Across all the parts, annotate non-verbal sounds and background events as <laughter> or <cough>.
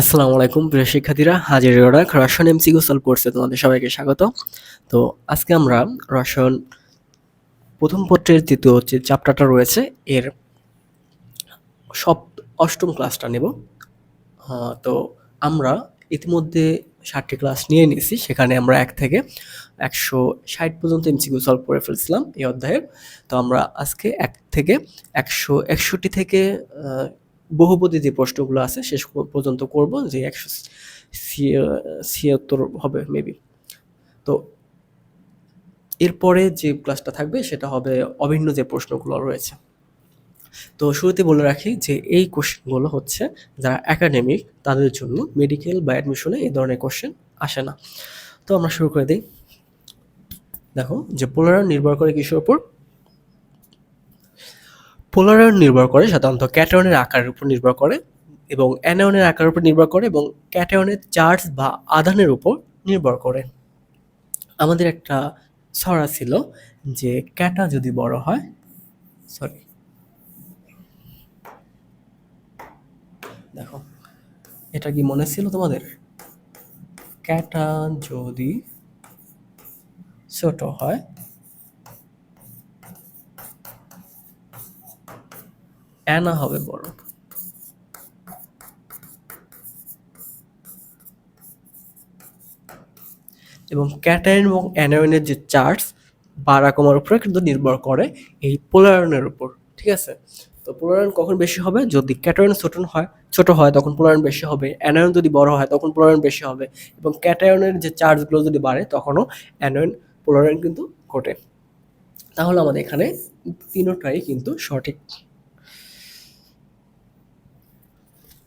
আসসালামু আলাইকুম, প্রিয় শিক্ষার্থীরা। হাজির ওরা রসায়ন এমসিকিউ সলভ করছে তোমাদের সবাইকে স্বাগত। তো আজকে আমরা রসায়ন প্রথম পত্রের দ্বিতীয় যে চ্যাপ্টারটা রয়েছে, এর সব অষ্টম ক্লাসটা নেব। তো আমরা ইতিমধ্যে ষাটটি ক্লাস নিয়ে নিয়েছি, সেখানে আমরা এক থেকে একশো ষাট পর্যন্ত এমসিকিউ সলভ করে ফেলছিলাম এই অধ্যায়ের তো আমরা আজকে এক থেকে একশো একষট্টি থেকে বহুপদী যে প্রশ্নগুলো আছে, শেষ পর্যন্ত করব যে একশো ছিয়াত্তর হবে মেবি তো এরপরে যে ক্লাসটা থাকবে সেটা হবে অভিন্ন যে প্রশ্নগুলো রয়েছে। তো শুরুতে বলে রাখি যে এই কোশ্চেনগুলো হচ্ছে যারা একাডেমিক তাদের জন্য মেডিকেল বা অ্যাডমিশনে এই ধরনের কোশ্চেন আসে না। তো আমরা শুরু করে দিই। দেখো, যে পোলারায়ন নির্ভর করে কিসের উপর? পোলারায়ন নির্ভর করে, সাধারণত ক্যাটায়নের আকারের উপর নির্ভর করে এবং অ্যানায়নের আকারের উপর নির্ভর করে এবং ক্যাটায়নের চার্জ বা আধানের উপর নির্ভর করে। আমাদের একটা ছড়া ছিল যে ক্যাটা যদি বড় হয় সরি দেখো, এটা কি মনে ছিল তোমাদের? ক্যাটা যদি ছোট হয় অ্যানা হবে বড়। এবং ক্যাটায়ন এবং অ্যানায়নের যে চার্জ বাড়া কমার উপরে কিন্তু নির্ভর করে এই পোলারায়নের উপর, ঠিক আছে? তো পোলারায়ন কখন বেশি হবে? যদি ক্যাটায়ন ছোট হয় ছোট হয়, তখন পোলারায়ন বেশি হবে। অ্যানায়ন যদি বড় হয়, তখন পোলারায়ন বেশি হবে। এবং ক্যাটায়নের যে চার্জগুলো যদি বাড়ে, তখনও অ্যানায়ন পোলারায়ন কিন্তু ঘটে। তাহলে আমাদের এখানে তিনোটাই কিন্তু সঠিক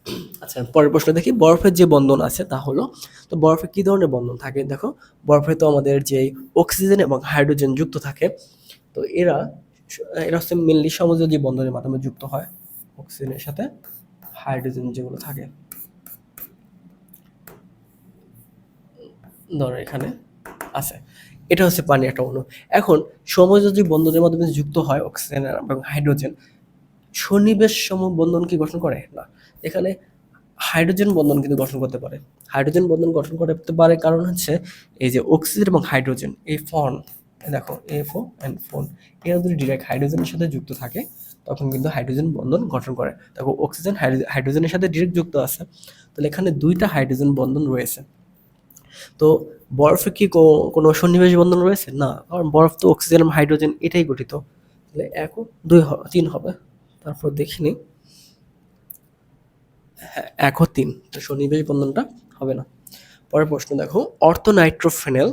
<clears throat> আচ্ছা পরের প্রশ্ন দেখি। বরফের যে বন্ধন আছে তা হলো, তো বরফে কি ধরনের বন্ধন থাকে? দেখো, বরফে তো আমাদের যে অক্সিজেন এবং হাইড্রোজেন যুক্ত থাকে, তো এরা এরা হচ্ছে মেনলি সমযোজী বন্ধনের মাধ্যমে যুক্ত হয় অক্সিজেনের সাথে হাইড্রোজেন যেগুলো থাকে। ধরো এখানে আছে। এটা হচ্ছে পানি একটা অণু। এখন, সমযোজী বন্ধনের মাধ্যমে যুক্ত হয় অক্সিজেন এবং হাইড্রোজেন সন্নিবেশ সম বন্ধন কি গঠন করে? না এখানে হাইড্রোজেন বন্ধন কিন্তু গঠন করতে পারে। হাইড্রোজেন বন্ধন গঠন করতে পারে কারণ হচ্ছে এই যে অক্সিজেন এবং হাইড্রোজেন এই ফোন দেখো এফ ও অ্যান্ড ফোন এরা যদি ডিরেক্ট হাইড্রোজেনের সাথে যুক্ত থাকে, তখন কিন্তু হাইড্রোজেন বন্ধন গঠন করে। দেখো অক্সিজেন হাইড্রোজেনের সাথে ডিরেক্ট যুক্ত আছে, তাহলে এখানে দুইটা হাইড্রোজেন বন্ধন রয়েছে। তো বরফে কি কোনো সন্নিবেশ বন্ধন রয়েছে? না, কারণ বরফ তো অক্সিজেন এবং হাইড্রোজেন এটাই গঠিত। তাহলে এক দুই তিন হবে। তারপর দেখিনি। এক ও তিন তো সন্নিবেশ বন্ধনটা হবে না। পরের প্রশ্ন দেখো, অর্থনাইট্রোফেনেল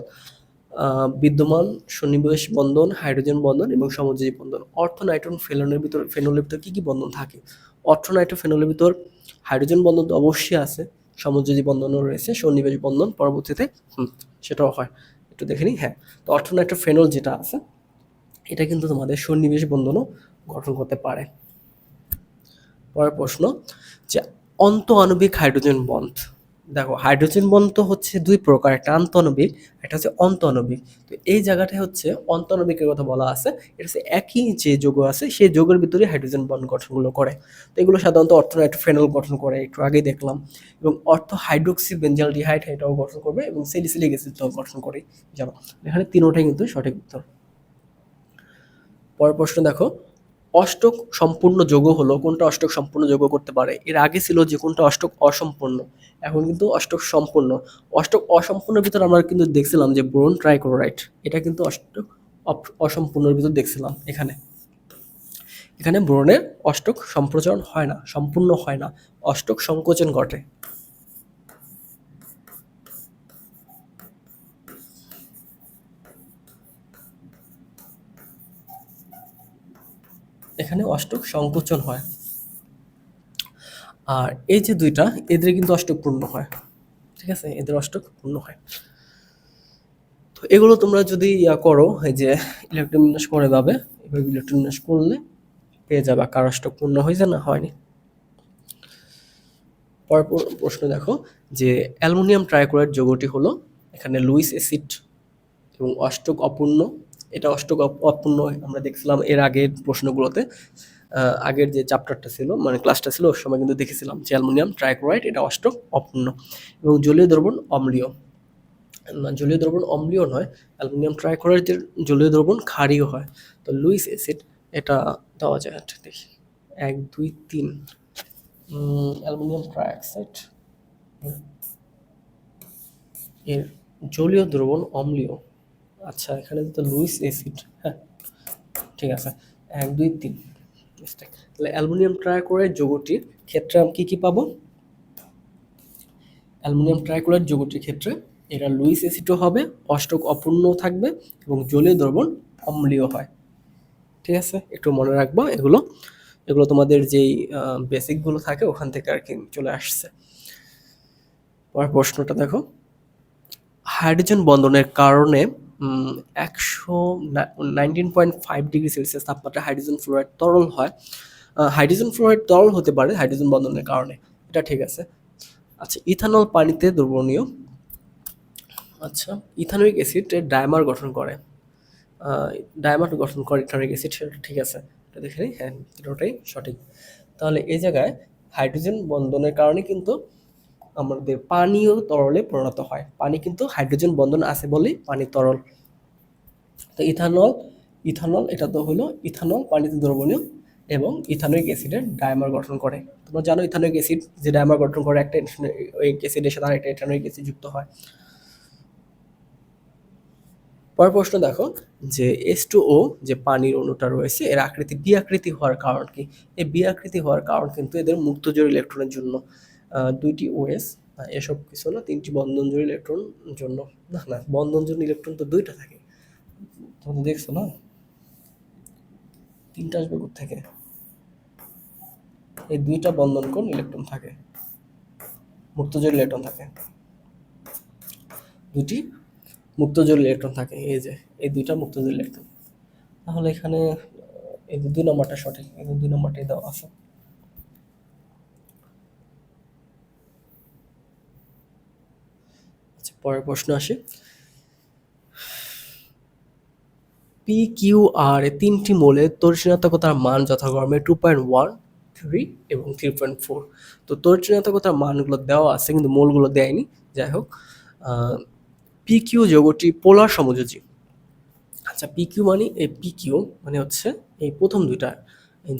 বিদ্যমান সন্নিবেশ বন্ধন, হাইড্রোজেন বন্ধন এবং সমযোজী বন্ধন। অর্থনাইট্রন ফেনলের ভিতর ফেনলের ভিতর কী কী বন্ধন থাকে? অর্থনাইট্রোফেনলের ভিতর হাইড্রোজেন বন্ধন তো অবশ্যই আছে, সমযোজী বন্ধনও রয়েছে সন্নিবেশ বন্ধন পরবর্তীতে সেটাও হয়। একটু দেখে নিই হ্যাঁ তো অর্থনাইট্রোফেনল যেটা আছে, এটা কিন্তু তোমাদের সন্নিবেশ বন্ধনও গঠন করতে পারে। পরের প্রশ্ন, যে অন্ত আণবিক হাইড্রোজেন বন্ড দেখো, হাইড্রোজেন বন্ড তো হচ্ছে দুই প্রকার, একটা আন্তঃআণবিক, একটা হচ্ছে অন্তঃআণবিক। তো এই জায়গাটায় হচ্ছে অন্তঃআণবিকের কথা বলা আছে। এটা হচ্ছে একই যে যৌগ আছে, সেই যৌগের ভিতরে হাইড্রোজেন বন্ড গঠনগুলো করে। তো এগুলো সাধারণত অর্থনাইট্রোফেনল গঠন করে, একটু আগেই দেখলাম। এবং অর্থ হাইড্রোক্সি বেঞ্জালডিহাইড এটাও গঠন করবে এবং সেলিসিলিক অ্যাসিডটাও গঠন করে। জানো, এখানে তিনোটাই কিন্তু সঠিক উত্তর। পরের প্রশ্ন দেখো অষ্টক সম্পূর্ণ যোগ হলো, কোনটা অষ্টক সম্পূর্ণ যোগ করতে পারে? এর আগে ছিল যে কোনটা অষ্টক অসম্পূর্ণ, এখন কিন্তু অষ্টক সম্পূর্ণ। অষ্টক অসম্পূর্ণের ভিতর আমরা কিন্তু দেখছিলাম যে ব্রোন ট্রাইক্লোরাইট এটা কিন্তু অষ্টক অসম্পূর্ণের ভিতর দেখছিলাম এখানে। এখানে ব্রোনের অষ্টক সম্প্রচারণ হয় না, সম্পূর্ণ হয় না, অষ্টক সংকোচন ঘটে। এখানে অষ্টক সংকোচন হয়। আর এই যে দুইটা, এদের কিন্তু অষ্টক পূর্ণ হয়। ঠিক আছে? এদের অষ্টক পূর্ণ হয়। তো এগুলো তোমরা যদি ইয়া করো, এই যে ইলেকট্রোবিন্যাস করে যাবে, এভাবে ইলেকট্রোবিন্যাস করলে পেয়ে যাবে। কার অষ্টক পূর্ণ হয়েছে না হয়নি? পরের প্রশ্ন দেখো যে, অ্যালুমিনিয়াম ট্রাইক্লোরাইড যৌগটি হলো এখানে লুইস অ্যাসিড এবং অষ্টক অপূর্ণ। এটা অষ্টক অপ- অপূর্ণ আমরা দেখছিলাম এর আগের প্রশ্নগুলোতে আগের যে চ্যাপ্টারটা ছিল মানে ক্লাসটা ছিল ওর সময় কিন্তু দেখেছিলাম যে অ্যালুমিনিয়াম ট্রাইক্লোরাইড এটা অষ্টক অপূর্ণ। এবং জলীয় দ্রবণ, অম্লীয়। না, জলীয় দ্রবণ অম্লীয় নয়, অ্যালুমিনিয়াম ট্রাইক্লোরাইডের জলীয় দ্রবণ ক্ষারীয় হয়। তো লুইস অ্যাসিড, এটা দেওয়া যায় আচ্ছা দেখি। এক, দুই, তিন। অ্যালুমিনিয়াম ট্রাইঅক্সাইড এর জলীয় দ্রবণ অম্লীয়। আচ্ছা এখানে তো লুইস অ্যাসিড। হ্যাঁ ঠিক আছে। এক, দুই, তিন. তাহলে অ্যালুমিনিয়াম ট্রাইক্লোরাইড যৌগটির ক্ষেত্রে আমি কি কি পাবো? অ্যালুমিনিয়াম ট্রাইক্লোরাইড যৌগটির ক্ষেত্রে এরা লুইস অ্যাসিডও হবে, অষ্টক অপূর্ণ থাকবে এবং জলীয় দ্রবণ অম্লীয় হয়। ঠিক আছে? একটু মনে রাখব এগুলো। এগুলো তোমাদের যেই বেসিকগুলো থাকে ওখান থেকে আর কি চলে আসছে। পরের প্রশ্নটা দেখো। হাইড্রোজেন বন্ধনের কারণে একশো nineteen point five degree Celsius তাপমাত্রা হাইড্রোজেন ফ্লোরাইড তরল হয়। হাইড্রোজেন ফ্লোরাইড তরল হতে পারে হাইড্রোজেন বন্ধনের কারণে। এটা ঠিক আছে। আচ্ছা ইথানল পানিতে দ্রবণীয়। আচ্ছা ইথানোইক অ্যাসিড ডায়মার গঠন করে। ডায়মার গঠন করে ইথানোইক অ্যাসিড সেটা ঠিক আছে। এটা দেখে হ্যাঁ দুটোটাই সঠিক। তাহলে এই জায়গায় হাইড্রোজেন বন্ধনের কারণে কিন্তু আমাদের পানীয় তরলে পরিণত হয়। পানি কিন্তু হাইড্রোজেন বন্ধন আছে বলেই পানি তরল। তো ইথানল ইথানল, এটা তো হলো ইথানল পানিতে দ্রবণীয় এবং ইথানোইক অ্যাসিডের ডায়মার গঠন করে। তোমরা জানো ইথানোইক অ্যাসিড যে ডায়মার গঠন করে, একটা অ্যাসিডের সাথে আরেকটা ইথানোইক অ্যাসিড যুক্ত হয়। পরের প্রশ্ন দেখো যে এস টু ও যে পানির অণুটা রয়েছে, এর আকৃতি বি আকৃতি হওয়ার কারণ কি? এই বি আকৃতি হওয়ার কারণ কিন্তু এদের মুক্তজোড় ইলেকট্রনের জন্য। দুইটি ওএস এসব কিছু না তিনটি বন্ধন জোড় ইলেকট্রন জন্য। না না বন্ধন জোড় ইলেকট্রন তো দুইটা থাকে। তোমরা দেখছ না? তিনটা আসবে থেকে এই দুইটা বন্ধন কোণ ইলেকট্রন থাকে। মুক্তজোড় ইলেকট্রন থাকে। দুটি মুক্তজোড় ইলেকট্রন থাকে। এই যে, এই দুইটা মুক্তজোড় ইলেকট্রন তাহলে এখানে, এই দুই নম্বরটা সঠিক, এই দুই নম্বরটাই দেওয়া আছে। পরের প্রশ্ন আসে। পি কিউ আর এ তিনটি মোলের তরিণাত্মকতার মান যথাক্রমে টু পয়েন্ট ওয়ান থ্রি এবং থ্রি পয়েন্ট ফোর তো তরিণাত্মকতার মানগুলো দেওয়া আছে, কিন্তু মোলগুলো দেয়নি। যাই হোক পি কিউ যৌগটি পোলার সমযোজী। আচ্ছা পি কিউ মানে এই পি কিউ মানে হচ্ছে এই প্রথম দুইটা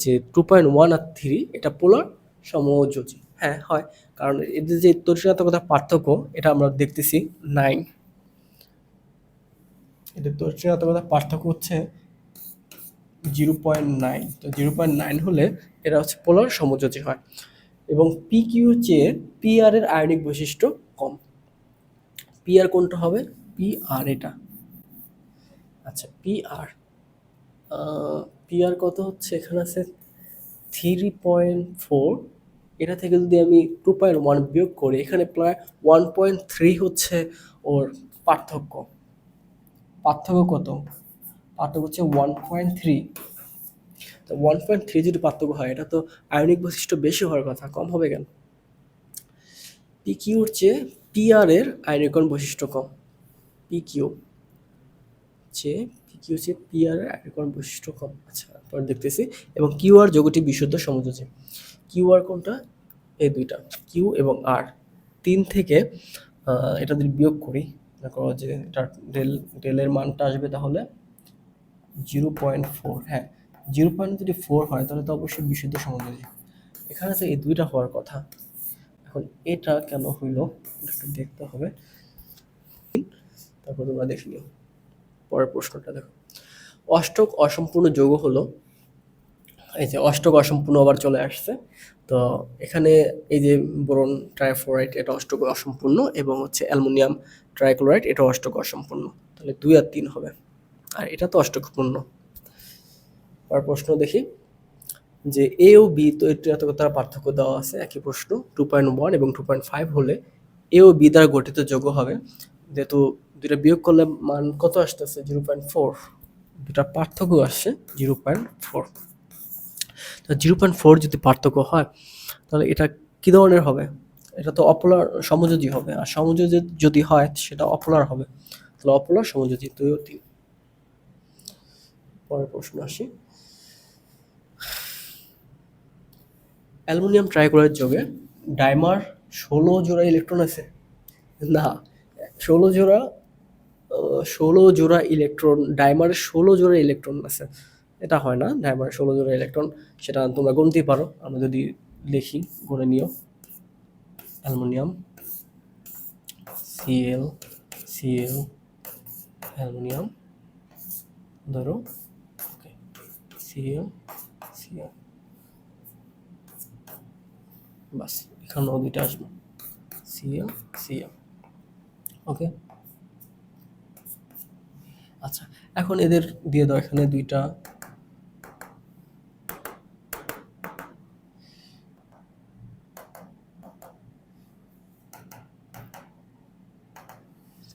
যে টু পয়েন্ট ওয়ান আর থ্রি এটা পোলার সমযোজী। হ্যাঁ হয়। কারণ এদের যে তরিণাত্মকতার পার্থক্য, এটা আমরা দেখতেছি নাইন এদের তরিণাত্মকতার পার্থক্য হচ্ছে জিরো পয়েন্ট নাইন তো জিরো পয়েন্ট নাইন হলে এটা হচ্ছে পোলার সমযোজী হয়। এবং পি কিউ চেয়ে পি আর এর আয়নিক বৈশিষ্ট্য কম। পি আর কোনটা হবে? পি আর এটা। আচ্ছা পি আর পি আর কত হচ্ছে? এখানে আছে থ্রি পয়েন্ট ফোর এটা থেকে যদি আমি টু পয়েন্ট ওয়ান বিয়োগ করি, এখানে প্রায় ওয়ান পয়েন্ট থ্রি হচ্ছে ওর পার্থক্য। পার্থক্য কত? পার্থক্য হচ্ছে ওয়ান পয়েন্ট থ্রি তো ওয়ান পয়েন্ট থ্রি যদি পার্থক্য হয়, এটা তো আয়নিক বৈশিষ্ট্য বেশি হওয়ার কথা, কম হবে কেন? পি কিউর চেয়ে পি আর এর আয়নিকরণ বৈশিষ্ট্য কম। পি কিউ চেয়ে পি কিউ চেয়ে পি আর এর আয়নিকরণ বৈশিষ্ট্য কম। আচ্ছা পরে দেখতেছি, এবং কিউ আর যোগটি বিশুদ্ধ সমযোজী। কিউ আর কোনটা এই দুইটা, কিউ এবং আর, তিন থেকে এটা যদি বিয়োগ করি দেখো যে এটা ডেল, ডেলের মানটা আসবে তাহলে জিরো পয়েন্ট ফোর হ্যাঁ জিরো পয়েন্ট যদি ফোর হয় তাহলে তো অবশ্যই বিশুদ্ধ সমযোজী এখানে তো এই দুইটা হওয়ার কথা। এখন এটা কেন হইল? একটু দেখতে হবে। তারপর তোমরা দেখে নিও। পরের প্রশ্নটা দেখো। অষ্টক অসম্পূর্ণ যোগ হলো এই যে অষ্টক অসম্পূর্ণ আবার চলে আসছে। তো এখানে এই যে বোরন ট্রাইফ্লোরাইড এটা অষ্টক অসম্পূর্ণ এবং হচ্ছে অ্যালুমিনিয়াম ট্রাইক্লোরাইড, এটা অষ্টক অসম্পূর্ণ। তাহলে দুই আর তিন হবে। আর এটা তো অষ্টকপূর্ণ। পরের প্রশ্ন দেখি যে এ ও বি তো তার পার্থক্য দেওয়া আছে, একই প্রশ্ন। টু পয়েন্ট ওয়ান এবং টু পয়েন্ট ফাইভ হলে এ ও বি দ্বারা গঠিত যোগ্য হবে। যেহেতু দুইটা বিয়োগ করলে মান কত আসতেছে? জিরো পয়েন্ট ফোর দুটা পার্থক্য আসছে জিরো পয়েন্ট ফোর তো জিরো পয়েন্ট ফোর যদি পার্থক্য হয়, তাহলে এটা কী ধরনের হবে? এটা তো অপোলার সমযোজী হবে। আর সমযোজী যদি হয়, সেটা অপোলার হবে। তাহলে অপোলার সমযোজী দুই ও পরের প্রশ্ন আসি। অ্যালুমিনিয়াম ট্রাইক্লোরাইড যোগে ডাইমার ষোলো জোড়া ইলেকট্রন আছে? না, ষোলো জোড়া ষোলো জোড়া ইলেকট্রন ডাইমারের ষোলো জোড়া ইলেকট্রন আছে। এটা হয় না ডাইমারের ষোলো জোড়া ইলেকট্রন সেটা তোমরা গুনতেই পারো। আমরা যদি লিখি গুনে নিও। অ্যালুমিনিয়াম সিএল সিএল অ্যালুমিনিয়াম, ধরো, ওকে সিএল সিএল বাস, এখানেও দুইটা আসবে। C L C L okay? আচ্ছা এখন এদের দিয়ে দাও, এখানে দুইটা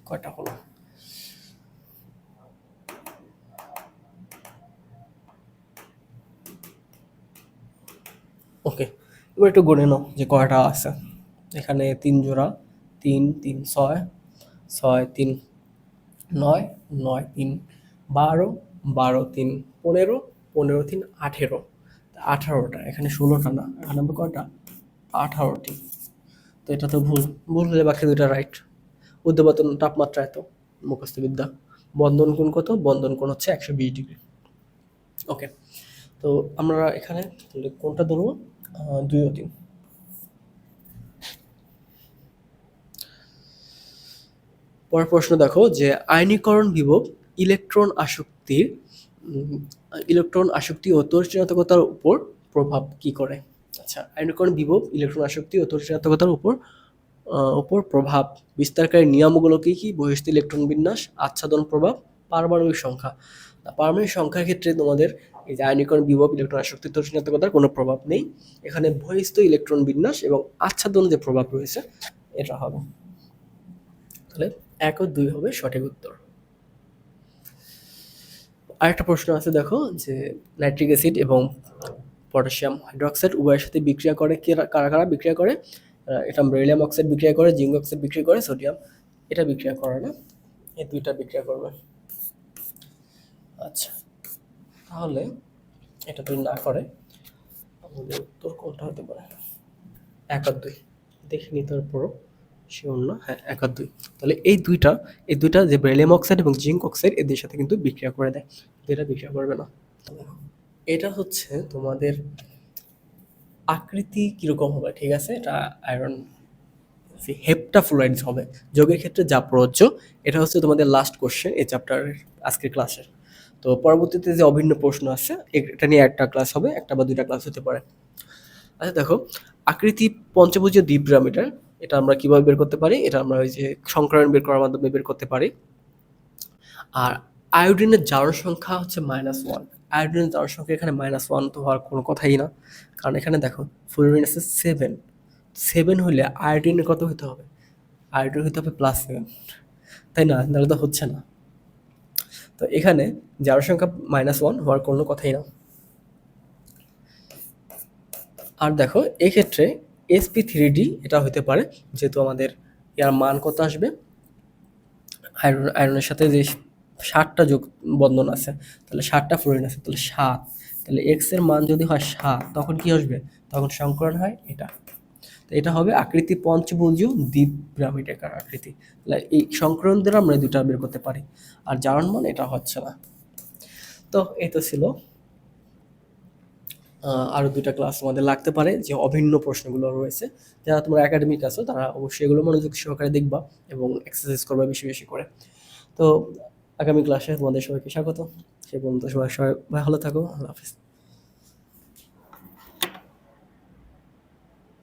কয়টা হলো? ওকে, এবার একটু গুনে নাও যে কয়টা আছে। এখানে তিন জোড়া, তিন তিন, ছয় ছয়, তিন, নয় নয়, তিন, বারো বারো, তিন, পনেরো পনেরো, তিন, আঠেরো। আঠারোটা, এখানে ষোলোটা না? এখানে কয়টা? আঠারোটি। তো এটা তো ভুল ভুল হলে বাকি দুইটা রাইট। উদ্যপাতন তাপমাত্রা এত, মুখস্থবিদ্যা। বন্ধন কোণ কত? বন্ধন কোণ হচ্ছে একশো বিশ ডিগ্রি। ওকে, তো আমরা এখানে তাহলে কোনটা ধরবো দুই ও তিন। পরের প্রশ্ন দেখো যে আয়নীকরণ বিভব ইলেকট্রন আসক্তির ইলেকট্রন আসক্তি ও তরিচাত্মকতার উপর প্রভাব কি করে? আচ্ছা আয়নীকরণ বিভব ইলেকট্রন আসক্তি ও তরিচাত্মকতার উপর উপর প্রভাব। বিস্তারকারী নিয়মগুলো কি বহিস্থ ইলেকট্রন বিন্যাস, আচ্ছাদন প্রভাব, পারমাণবিক সংখ্যা। পারমাণবিক সংখ্যার ক্ষেত্রে তোমাদের এই যে আয়নীকরণ, বিভব, ইলেকট্রন আসক্তি তরিচাত্মকতার কোনো প্রভাব নেই। এখানে বহিস্থ ইলেকট্রন বিন্যাস এবং আচ্ছাদন যে প্রভাব রয়েছে, এটা হবে। তাহলে এক ও দুই হবে সঠিক উত্তর। আরেকটা প্রশ্ন আছে, দেখো, যে নাইট্রিক অ্যাসিড এবং পটাশিয়াম হাইড্রোক্সাইড উভয়ের সাথে বিক্রিয়া করে কারা কারা বিক্রিয়া করে? এটা বেরিলিয়াম অক্সাইড বিক্রিয়া করে জিঙ্ক অক্সাইড বিক্রিয়া করে সোডিয়াম এটা বিক্রিয়া করে না? এই দুইটা বিক্রিয়া করবে। আচ্ছা তাহলে এটা যদি না করে আমাদের উত্তর কোনটা হতে পারে? এক আর দুই। দেখে নিতে পরও শিওর না? হ্যাঁ এক আর দুই। তাহলে এই দুইটা এই দুইটা যে বেরিলিয়াম অক্সাইড এবং জিঙ্ক অক্সাইড এদের সাথে কিন্তু বিক্রিয়া করে দেয়। এটা বিক্রিয়া করবে না। এটা হচ্ছে তোমাদের আকৃতি কীরকম হবে? ঠিক আছে, এটা আয়রন হেপটা ফ্লোরাইডস হবে। যোগের ক্ষেত্রে যা প্রযোজ্য, এটা হচ্ছে তোমাদের লাস্ট কোশ্চেন এই চ্যাপ্টারের আজকের ক্লাসের তো পরবর্তীতে যে অভিন্ন প্রশ্ন আছে এটা নিয়ে একটা ক্লাস হবে, একটা বা দুইটা ক্লাস হতে পারে। আচ্ছা দেখো, আকৃতি পঞ্চভুজীয় দ্বীপ পিরামিডের এটা আমরা কীভাবে বের করতে পারি? এটা আমরা ওই যে সংকরণ বের করার মাধ্যমে বের করতে পারি। আর আয়োডিনের জারণ সংখ্যা হচ্ছে মাইনাস ওয়ান আয়োডিনের জারণ সংখ্যা এখানে মাইনাস ওয়ান তো হওয়ার কোনো কথাই না। কারণ এখানে দেখো ফ্লোরিন আছে সেভেন সেভেন হলে আয়োডিনের কত হতে হবে। আয়োডিন হতে হবে প্লাস সেভেন তাই না? তাহলে তো হচ্ছে না। তো এখানে জারণ সংখ্যা মাইনাস ওয়ান হওয়ার কোনো কথাই না। আর দেখো, এক্ষেত্রে এসপি থ্রি ডি এটা হতে পারে, যেহেতু আমাদের ইয়ার মান কত আসবে? আয়রন আয়রনের সাথে যে ষাটটা যোগ বন্ধন আছে, তাহলে ষাটটা ফ্লোরিন আছে, তাহলে সাত। তাহলে এক্সের মান যদি হয় সাত তখন কি আসবে? তখন সংকরণ হয় এটা। তো এটা হবে আকৃতি পঞ্চভুজীয় দ্বীপ পিরামিড আকার আকৃতি। তাহলে এই সংকরণ দ্বারা আমরা দুটা বের করতে পারি। আর জারণ মান এটা হচ্ছে না। তো এই তো ছিল। আহ, আরও দুইটা ক্লাস তোমাদের লাগতে পারে যে অভিন্ন প্রশ্নগুলো রয়েছে। যারা তোমরা একাডেমিক আছো তারা অবশ্যই এগুলো মনোযোগ সহকারে দেখবা এবং এক্সারসাইজ করবা বেশি বেশি করে। তো আগামী ক্লাসে তোমাদের সবাইকে স্বাগত। সে পর্যন্ত সবাই সবাই ভালো থাকো আল্লাহ হাফিজ।